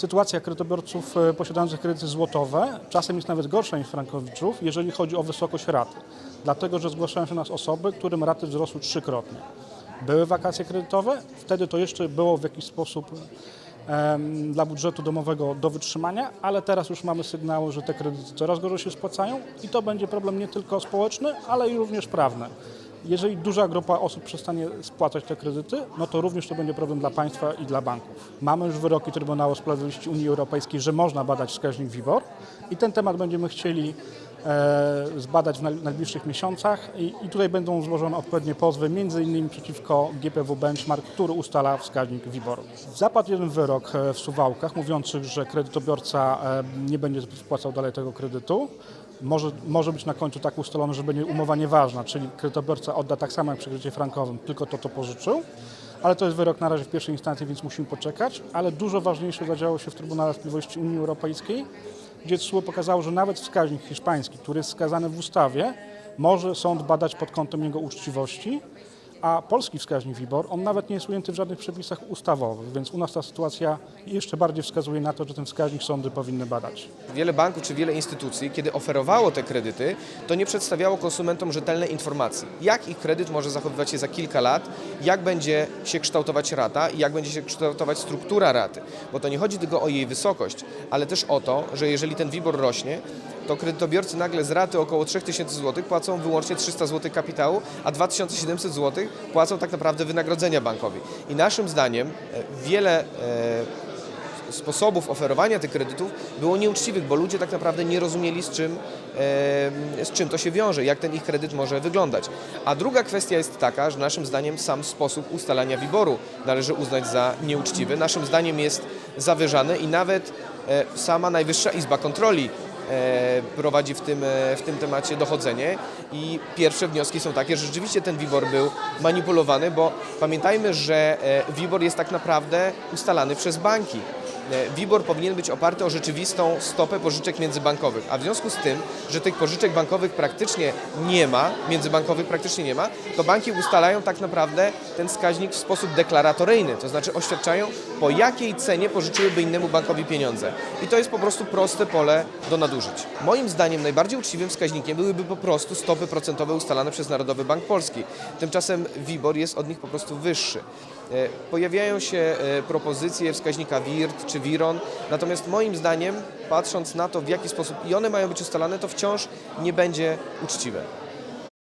Sytuacja kredytobiorców e, posiadających kredyty złotowe czasem jest nawet gorsza niż frankowiczów, jeżeli chodzi o wysokość raty. Dlatego, że zgłaszają się nas osoby, którym raty wzrosły trzykrotnie. Były wakacje kredytowe, wtedy to jeszcze było w jakiś sposób dla budżetu domowego do wytrzymania, ale teraz już mamy sygnały, że te kredyty coraz gorzej się spłacają i to będzie problem nie tylko społeczny, ale i również prawny. Jeżeli duża grupa osób przestanie spłacać te kredyty, no to również to będzie problem dla państwa i dla banków. Mamy już wyroki Trybunału Sprawiedliwości Unii Europejskiej, że można badać wskaźnik WIBOR i ten temat będziemy chcieli e, zbadać w naj- najbliższych miesiącach i, i tutaj będą złożone odpowiednie pozwy, między innymi przeciwko GPW Benchmark, który ustala wskaźnik WIBOR. Zapadł jeden wyrok e, w Suwałkach mówiący, że kredytobiorca e, nie będzie spłacał dalej tego kredytu. Może, może być na końcu tak ustalone, że będzie umowa nieważna, czyli kredytobiorca odda tak samo jak przy kredycie frankowym, tylko to, co pożyczył. Ale to jest wyrok na razie w pierwszej instancji, więc musimy poczekać. Ale dużo ważniejsze zadziało się w Trybunale Sprawiedliwości Unii Europejskiej, gdzie TSUE pokazało, że nawet wskaźnik hiszpański, który jest wskazany w ustawie, może sąd badać pod kątem jego uczciwości, a polski wskaźnik WIBOR, on nawet nie jest ujęty w żadnych przepisach ustawowych, więc u nas ta sytuacja jeszcze bardziej wskazuje na to, że ten wskaźnik sądy powinny badać. Wiele banków czy wiele instytucji, kiedy oferowało te kredyty, to nie przedstawiało konsumentom rzetelnej informacji, jak ich kredyt może zachowywać się za kilka lat, jak będzie się kształtować rata i jak będzie się kształtować struktura raty. Bo to nie chodzi tylko o jej wysokość, ale też o to, że jeżeli ten WIBOR rośnie, to kredytobiorcy nagle z raty około 3000 zł płacą wyłącznie 300 zł kapitału, a 2700 zł płacą tak naprawdę wynagrodzenia bankowi. I naszym zdaniem e, wiele e, sposobów oferowania tych kredytów było nieuczciwych, bo ludzie tak naprawdę nie rozumieli z czym, e, z czym to się wiąże, jak ten ich kredyt może wyglądać. A druga kwestia jest taka, że naszym zdaniem sam sposób ustalania WIBOR-u należy uznać za nieuczciwy. Naszym zdaniem jest zawyżany i nawet sama Najwyższa Izba Kontroli prowadzi w tym, e, w tym temacie dochodzenie i pierwsze wnioski są takie, że rzeczywiście ten WIBOR był manipulowany, bo pamiętajmy, że e, WIBOR jest tak naprawdę ustalany przez banki. E, WIBOR powinien być oparty o rzeczywistą stopę pożyczek międzybankowych, a w związku z tym, że tych pożyczek bankowych praktycznie nie ma, międzybankowych praktycznie nie ma, to banki ustalają tak naprawdę ten wskaźnik w sposób deklaratoryjny, to znaczy oświadczają, po jakiej cenie pożyczyłyby innemu bankowi pieniądze. I to jest po prostu proste pole do nadużyć. Moim zdaniem najbardziej uczciwym wskaźnikiem byłyby po prostu stopy procentowe ustalane przez Narodowy Bank Polski. Tymczasem WIBOR jest od nich po prostu wyższy. E, Pojawiają się e, propozycje wskaźnika WIRT czy WIRON, natomiast moim zdaniem, patrząc na to, w jaki sposób i one mają być ustalane, to wciąż nie będzie uczciwe.